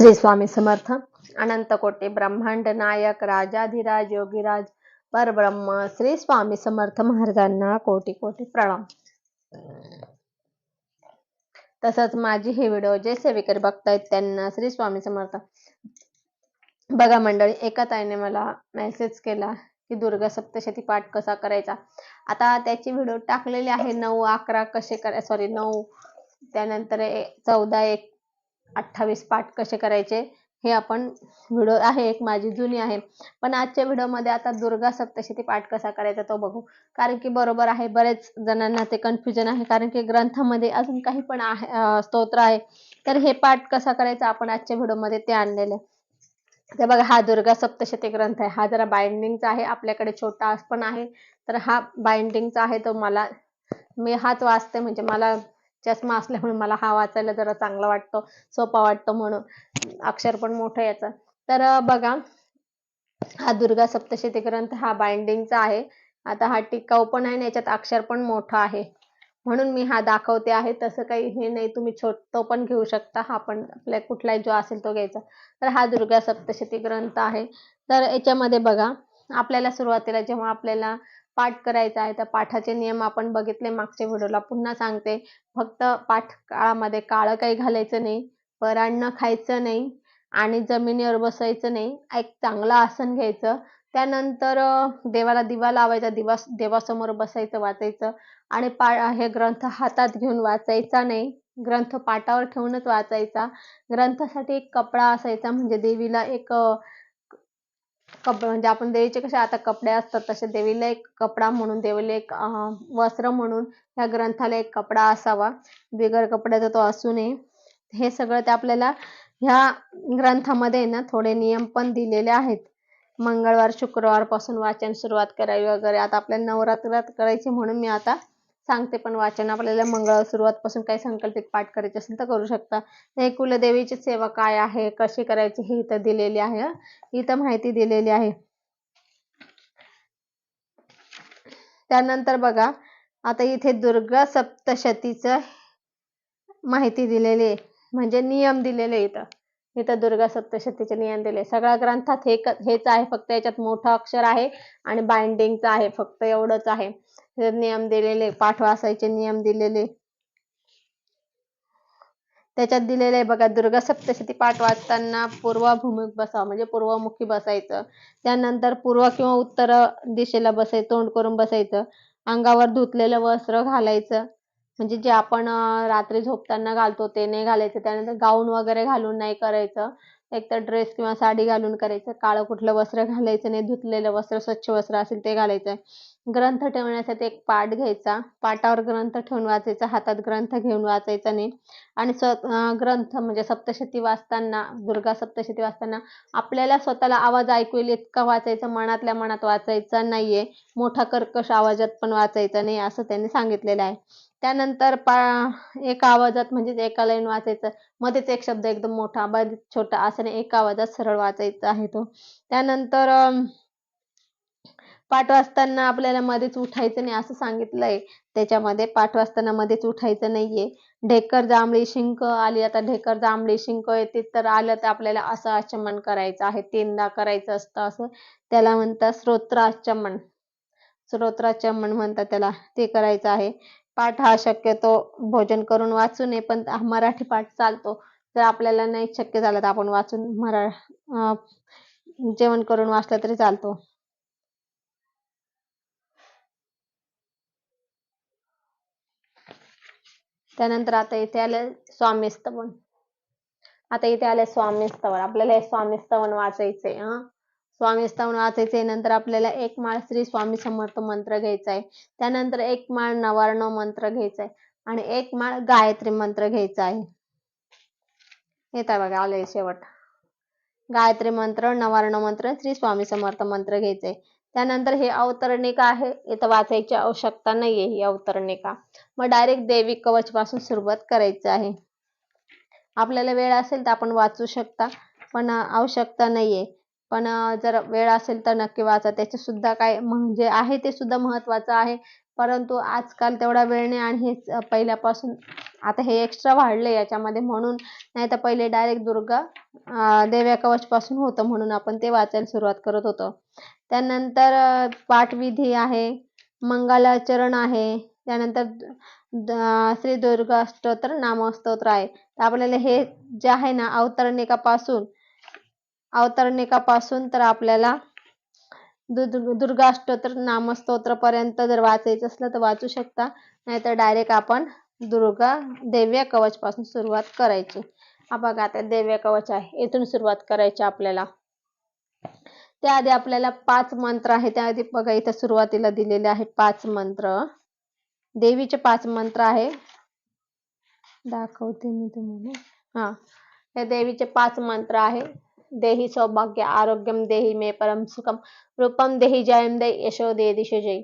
श्री स्वामी समर्थ अनंत कोटी ब्रह्मांड नायक राजाधिराज योगीराज परब्रह्म श्री स्वामी समर्थ महाराजांना कोटी कोटी प्रणाम. तसंच माझी हे व्हिडिओ जे सेविकर बघतायत त्यांना श्री स्वामी समर्थ. बघा मंडळी एका ताईने मला मेसेज केला की दुर्गा सप्तशती पाठ कसा करायचा? आता त्याची व्हिडिओ टाकलेली आहे नऊ अकरा कसे करा सॉरी नऊ. त्यानंतर चौदा एक अठ्ठावीस पाठ कसे करायचे हे आपण व्हिडिओ आहे एक माझी जुनी आहे. पण आजच्या व्हिडिओमध्ये आता दुर्गा सप्तशती पाठ कसा करायचा तो बघू. कारण की बरोबर आहे बरेच जणांना ते कन्फ्युजन आहे. कारण की ग्रंथामध्ये अजून काही पण आहे स्तोत्र आहे. तर हे पाठ कसा करायचा आपण आजच्या व्हिडिओमध्ये ते आणलेले ते बघा हा दुर्गा सप्तशती ग्रंथ आहे. हा जरा बाइंडिंगचा आहे आपल्याकडे छोटा पण आहे. तर हा बाइंडिंगचा आहे तो मला मी हाच वाचते. म्हणजे मला चष्मा असल्यामुळे मला हा वाचायला जरा चांगला वाटतो सोपा वाटतो म्हणून. अक्षर पण मोठं याचं. तर बघा हा दुर्गा सप्तशती ग्रंथ हा बाइंडिंगचा आहे. आता हा टिकाऊ पण आहे आणि याच्यात अक्षर पण मोठं आहे. म्हणून मी हा दाखवते आहे. तसं काही हे नाही तुम्ही छोट तो पण घेऊ शकता. हा पण आपल्या कुठलाही जो असेल तो घ्यायचा. तर हा दुर्गा सप्तशती ग्रंथ आहे. तर याच्यामध्ये बघा आपल्याला सुरुवातीला जेव्हा आपल्याला पाठ करायचा आहे. तर पाठाचे नियम आपण बघितले. मागच्या व्हिडिओला पुन्हा सांगते. फक्त पाठ काळामध्ये काळं काही घालायचं नाही. परान्न खायचं नाही. आणि जमिनीवर बसायचं नाही. एक चांगलं आसन घ्यायचं. त्यानंतर देवाला दिवा लावायचा. दिवा देवासमोर बसायचं वाचायचं. आणि पा हे ग्रंथ हातात घेऊन वाचायचा नाही. ग्रंथ पाटावर ठेवूनच वाचायचा. ग्रंथासाठी एक कपडा असायचा. म्हणजे देवीला एक कप म्हणजे आपण देवीचे कसे आता कपडे असतात तसे देवीला एक कपडा म्हणून देवीला एक वस्त्र म्हणून ह्या ग्रंथाला एक कपडा असावा. बिगर कपड्याचा तो असू नये हे सगळं ते आपल्याला ह्या ग्रंथामध्ये ना थोडे नियम पण दिलेले आहेत. मंगळवार शुक्रवारपासून वाचन सुरुवात करावी वगैरे. आता आपल्याला नवरात्रात करायची म्हणून मी आता सांगते पण वाचन आपल्याला मंगळ सुरुवात पासून काही संकल्पित पाठ करायचे असेल तर करू शकता. हे कुलदेवीची सेवा काय आहे? कशी करायची? ही इथं दिलेली आहे इथं माहिती दिलेली आहे. त्यानंतर बघा आता इथे दुर्गा सप्तशतीचं माहिती दिलेली आहे. म्हणजे नियम दिलेले इथं. इथं दुर्गा सप्तशतीचे नियम दिले सगळ्या ग्रंथात हे हेच आहे. फक्त याच्यात मोठं अक्षर आहे आणि बाइंडिंगचं आहे. फक्त एवढंच आहे. नियम दिलेले पाठवासायचे नियम दिलेले. त्याच्यात दिलेलं आहे बघा दुर्गा सप्तशती पाठ वाचताना पूर्वभूमीत बसावं म्हणजे पूर्वमुखी बसायचं. त्यानंतर पूर्व किंवा उत्तर दिशेला बसायचं तोंड करून बसायचं. अंगावर धुतलेलं वस्त्र घालायचं. म्हणजे जे आपण रात्री झोपताना घालतो ते नाही घालायचं. त्यानंतर गाऊन वगैरे घालून नाही करायचं. एक तर ड्रेस किंवा साडी घालून करायचं. काळं कुठलं वस्त्र घालायचं नाही. धुतलेलं वस्त्र स्वच्छ वस्त्र असेल ते घालायचं. ग्रंथ ठेवण्यासाठी एक पाठ घ्यायचा. पाटावर ग्रंथ ठेवून वाचायचा हातात ग्रंथ घेऊन वाचायचा नाही. आणि स्व ग्रंथ म्हणजे सप्तशती वाचताना दुर्गा सप्तशती वाचताना आपल्याला स्वतःला आवाज ऐकू येईल इतका वाचायचा मनातल्या मनात वाचायचा नाहीये. मोठा कर्कश आवाजात पण वाचायचा नाही असं त्यांनी सांगितलेलं आहे. त्यानंतर पा एका आवाजात म्हणजे एका लाईन वाचायचं. मध्येच एक शब्द एकदम मोठा मध्येच छोटा असं नाही एका आवाजात सरळ वाचायचा आहे तो. त्यानंतर पाठ वाचताना आपल्याला मध्येच उठायचं नाही असं सांगितलंय. त्याच्यामध्ये पाठ वाचताना मध्येच उठायचं नाहीये. ढेकर जांभळी शिंक आली आता ढेकर जांभळी शिंक येते तर आलं तर आपल्याला असं आचमन करायचं आहे तीनदा करायचं असतं असं. त्याला म्हणतात स्तोत्राचमन स्रोत्राचमन म्हणतात त्याला ते करायचं आहे. पाठ हा शक्यतो भोजन करून वाचू नये पण मराठी पाठ चालतो. जर आपल्याला नाही शक्य झालं तर आपण वाचून मरा जेवण करून वाचलं तरी चालतो. त्यानंतर आता इथे आलं स्वामीस्तवन आता इथे आले स्वामीस्तवन आपल्याला हे स्वामीस्तवन वाचायचंय हा? स्वामीस्तवन वाचायचंय नंतर आपल्याला एक माळ श्री स्वामी समर्थ मंत्र घ्यायचा आहे त्यानंतर एक माळ नवार्ण मंत्र घ्यायचा आहे आणि एक माळ गायत्री मंत्र घ्यायचा आहे येत आहे बघा आलंय शेवट. गायत्री मंत्र नवार्ण मंत्र श्री स्वामी समर्थ मंत्र घ्यायचंय. त्यानंतर हे अवतरणिका आहे. इथं वाचायची आवश्यकता नाहीये ही अवतरणिका. मग डायरेक्ट देवी कवच पासून सुरुवात करायची आहे. आपल्याला वेळ असेल तर आपण वाचू शकता पण आवश्यकता नाहीये. पण जर वेळ असेल तर नक्की वाचा. त्याचे सुद्धा काय म्हणजे आहे ते सुद्धा महत्वाचं आहे. परंतु आजकाल तेवढा वेळ नाही आणि हे पहिल्यापासून आता हे एक्स्ट्रा वाढले याच्यामध्ये म्हणून नाही तर पहिले डायरेक्ट दुर्गा देव्या कवच पासून होतं म्हणून आपण ते वाचायला सुरुवात करत होतो. त्यानंतर पाठविधी आहे मंगलाचरण आहे त्यानंतर श्री दुर्गा स्तोत्र नामस्तोत्र आहे. तर आपल्याला हे जे आहे ना अवतरणिकापासून अवतरणिकापासून तर आपल्याला दुर्गाष्टोत्र नामस्तोत्र पर्यंत जर वाचायचं असलं तर वाचू शकता. नाहीतर डायरेक्ट आपण दुर्गा देव्या कवचपासून सुरुवात करायची. हा बघा आता देव्या कवच आहे. इथून सुरुवात करायची आपल्याला. त्याआधी आपल्याला पाच मंत्र आहे. त्याआधी बघा इथं सुरुवातीला दिलेले आहे पाच मंत्र. देवीचे पाच मंत्र आहे. दाखवते मी तुम्हाला. हा. हे देवीचे पाच मंत्र आहे. देही सौभाग्य आरोग्यम देही मे परम सुखम. रूपम देही जयम दे यशो दे दिशो जय.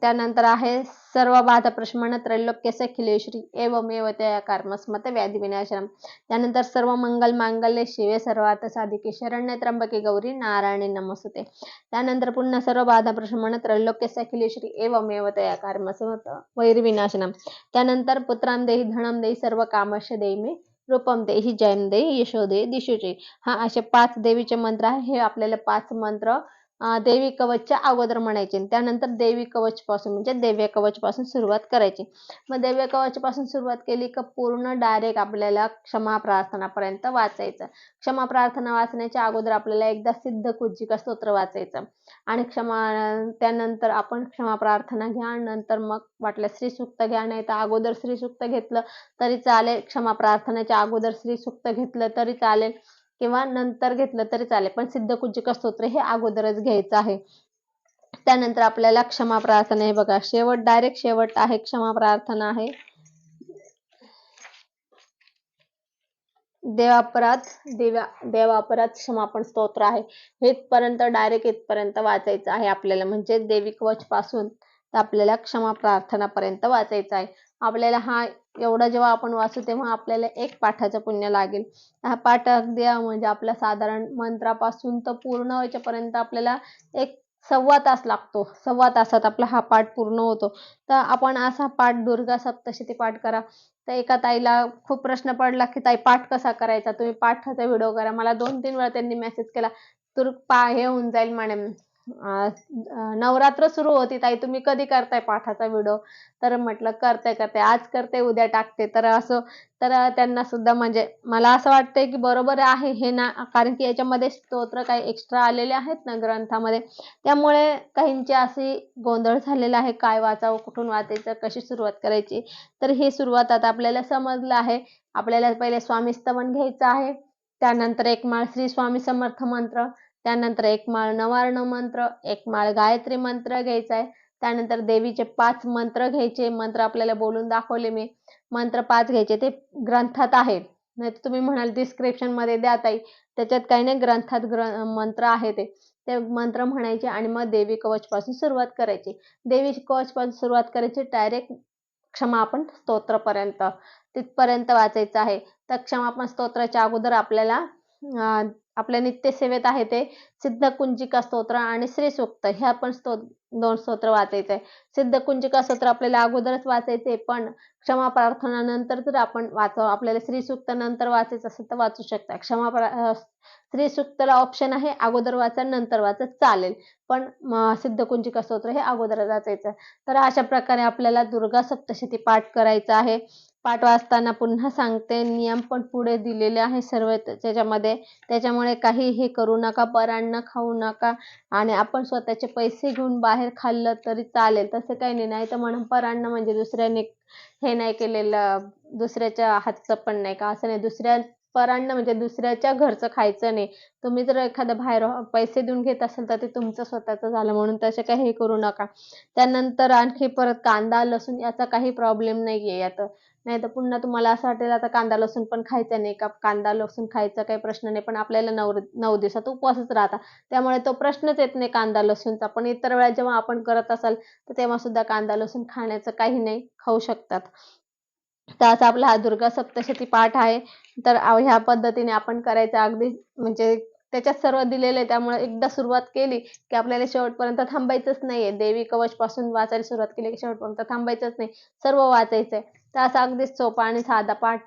त्यानंतर आहे सर्व बाधा प्रशमन त्रैलोक्यसे खिलेश्री एवमेव तया कर्मस्मत व्याधी विनाशनम. त्यानंतर सर्व मंगल मांगल्य शिवे सर्वार्थ साधिके शरण्य त्र्यंबके गौरी नारायणी नमस्ते त्यानंतर पुन्हा सर्व बाधा प्रश्मण त्रैलोक्यसे सखिलेश्वरी एवमेव तया कर्मस्मत वैरविनाशनम त्यानंतर पुत्रां देही धनम देही सर्व कामश देई मी रूपम देही जयम देई यशोदे दे हा असे पाच देवीचे मंत्र आहे. हे आपल्याला पाच मंत्र देवी कवचच्या अगोदर म्हणायचे त्यानंतर देवी कवच पासून म्हणजे देव्य कवच पासून सुरुवात करायची. मग देव्या कवचपासून सुरुवात केली का पूर्ण डायरेक्ट आपल्याला क्षमा प्रार्थनापर्यंत वाचायचं. क्षमा प्रार्थना वाचण्याच्या अगोदर आपल्याला एकदा सिद्ध कुज्जिका स्तोत्र वाचायचं. आणि क्षमा त्यानंतर आपण क्षमा प्रार्थना घ्या नंतर मग वाटलं श्री सुक्त घ्या नाही तर अगोदर श्री सुक्त घेतलं तरी चालेल. क्षमा प्रार्थनेच्या अगोदर श्री सुक्त घेतलं तरी चालेल. किंवा नंतर घेतलं तरी चालेल. पण सिद्ध स्तोत्र हे अगोदरच घ्यायचं आहे. त्यानंतर आपल्याला क्षमा प्रार्थना हे बघा. शेवट डायरेक्ट शेवट आहे क्षमा प्रार्थना आहे. देवापराध देवा देवापराध क्षमापण स्तोत्र आहे. इथपर्यंत डायरेक्ट इथपर्यंत वाचायचं आहे आपल्याला. म्हणजे देवी कवच पासून तर आपल्याला क्षमा प्रार्थनापर्यंत वाचायचं आहे. आपल्याला हा एवढा जेव्हा आपण वाचू तेव्हा आपल्याला एक पाठाचं पुण्य लागेल. हा पाठ अगदी म्हणजे आपल्या साधारण मंत्रापासून तर पूर्ण व्हायच्यापर्यंत आपल्याला एक सव्वा तास लागतो. सव्वा तासात आपला हा पाठ पूर्ण होतो. तर आपण असा पाठ दुर्गा सप्तशती पाठ करा. तर एका ताईला खूप प्रश्न पडला की ताई पाठ कसा करायचा? तुम्ही पाठाचा व्हिडिओ करा. मला दोन तीन वेळा त्यांनी मेसेज केला तर पा हे होऊन जाईल मॅडम नवरात्र सुरू होती ताई. तुम्ही कधी करताय पाठाचा व्हिडिओ? तर म्हटलं करते करते. आज करते उद्या टाकते. तर असं तर त्यांना सुद्धा म्हणजे मला असं वाटतंय की बरोबर आहे हे ना कारण की याच्यामध्ये स्तोत्र काही एक्स्ट्रा आलेले आहेत ना ग्रंथामध्ये. त्यामुळे काहींची अशी गोंधळ झालेला आहे काय वाचावं कुठून वाचायचं कशी सुरुवात करायची? तर ही सुरुवात आता आपल्याला समजलं आहे. आपल्याला पहिले स्वामी स्तवन घ्यायचं आहे. त्यानंतर एक माळ श्री स्वामी समर्थ मंत्र. त्यानंतर एक माळ नवार्ण मंत्र एक माळ गायत्री मंत्र घ्यायचा आहे. त्यानंतर देवीचे पाच मंत्र घ्यायचे. मंत्र आपल्याला बोलून दाखवले मी. मंत्र पाच घ्यायचे. ते ग्रंथात आहेत नाही तुम्ही म्हणाल डिस्क्रिप्शनमध्ये द्या ताई. त्याच्यात काही नाही ग्रंथात ग्र मंत्र आहे ते. ते मंत्र म्हणायचे आणि मग देवी कवच पासून सुरुवात करायची. देवी कवच पासून सुरुवात करायची. डायरेक्ट क्षमापण स्तोत्रपर्यंत. तिथपर्यंत वाचायचं आहे. तर क्षमापण स्तोत्राच्या अगोदर आपल्याला आपल्या नित्यसेवेत आहे ते. सिद्ध कुंजिका स्तोत्र आणि श्री सूक्त ह्या पण स्तो दोन स्तोत्र वाचायचे. आहे सिद्ध कुंजिका स्तोत्र आपल्याला अगोदरच वाचायचे पण क्षमा प्रार्थना नंतर जर आपण वाचावं आपल्याला श्री सूक्त नंतर वाचायचं असेल तर वाचू शकता. क्षमा प्रा श्री सूक्तला ऑप्शन आहे अगोदर वाचा नंतर वाचा चालेल. पण सिद्धकुंजिका सिद्ध कुंजिका स्तोत्र हे अगोदर वाचायचं. तर अशा प्रकारे आपल्याला दुर्गा सप्तशती पाठ करायचा आहे. पाठ वाचताना पुन्हा सांगते नियम पण पुढे दिलेले आहे सर्व त्याच्यामध्ये. त्याच्यामुळे काही हे करू नका परांना खाऊ नका. आणि आपण स्वतःचे पैसे घेऊन बाहेर खाल्लं तरी चालेल. तसं काही नाही. नाही तर म्हणून परांना म्हणजे दुसऱ्याने हे नाही केलेलं दुसऱ्याच्या हातचं पण नाही का? असं नाही. दुसऱ्या परान्न म्हणजे दुसऱ्याच्या घरचं खायचं नाही. तुम्ही जर एखादं बाहेर पैसे देऊन घेत असाल तर ते तुमचं स्वतःचं झालं म्हणून तसे काही हे करू नका. त्यानंतर आणखी परत कांदा लसूण याचा काही प्रॉब्लेम नाही आहे यात. नाही तर पुन्हा तुम्हाला असं वाटेल आता कांदा लसूण पण खायचा नाही का? कांदा लसूण खायचा काही प्रश्न नाही पण आपल्याला नऊ नऊ दिवसात उपवासच राहता. त्यामुळे तो प्रश्नच येत नाही कांदा लसूणचा. पण इतर वेळा जेव्हा आपण करत असाल तर तेव्हा सुद्धा कांदा लसूण खाण्याचं काही नाही खाऊ शकतात. तर असा आपला हा दुर्गा सप्तशती पाठ आहे. तर ह्या पद्धतीने आपण करायचं अगदी म्हणजे त्याच्यात सर्व दिलेलं आहे. त्यामुळे एकदा सुरुवात केली की आपल्याला शेवटपर्यंत थांबायचंच नाहीये. देवी कवच पासून वाचायला सुरुवात केली की शेवटपर्यंत थांबायचंच नाही. सर्व वाचायचंय. तर असा अगदी सोपा आणि साधा पाठ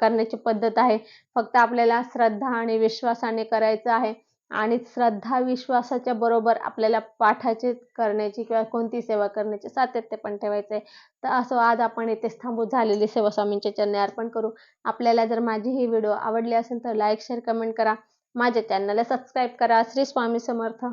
करण्याची पद्धत आहे. फक्त आपल्याला श्रद्धा आणि विश्वासाने करायचं आहे. आणि श्रद्धा विश्वासाच्या बरोबर आपल्याला पाठाचे करण्याची किंवा कोणती सेवा करण्याची सातत्य पण ठेवायचं आहे तर असं आज आपण इथेच थांबू झालेली सेवा स्वामींच्या चरणी अर्पण करू. आपल्याला जर माझी ही व्हिडिओ आवडली असेल तर लाईक शेअर कमेंट करा. माझ्या चॅनलला सबस्क्राईब करा. श्री स्वामी समर्थ.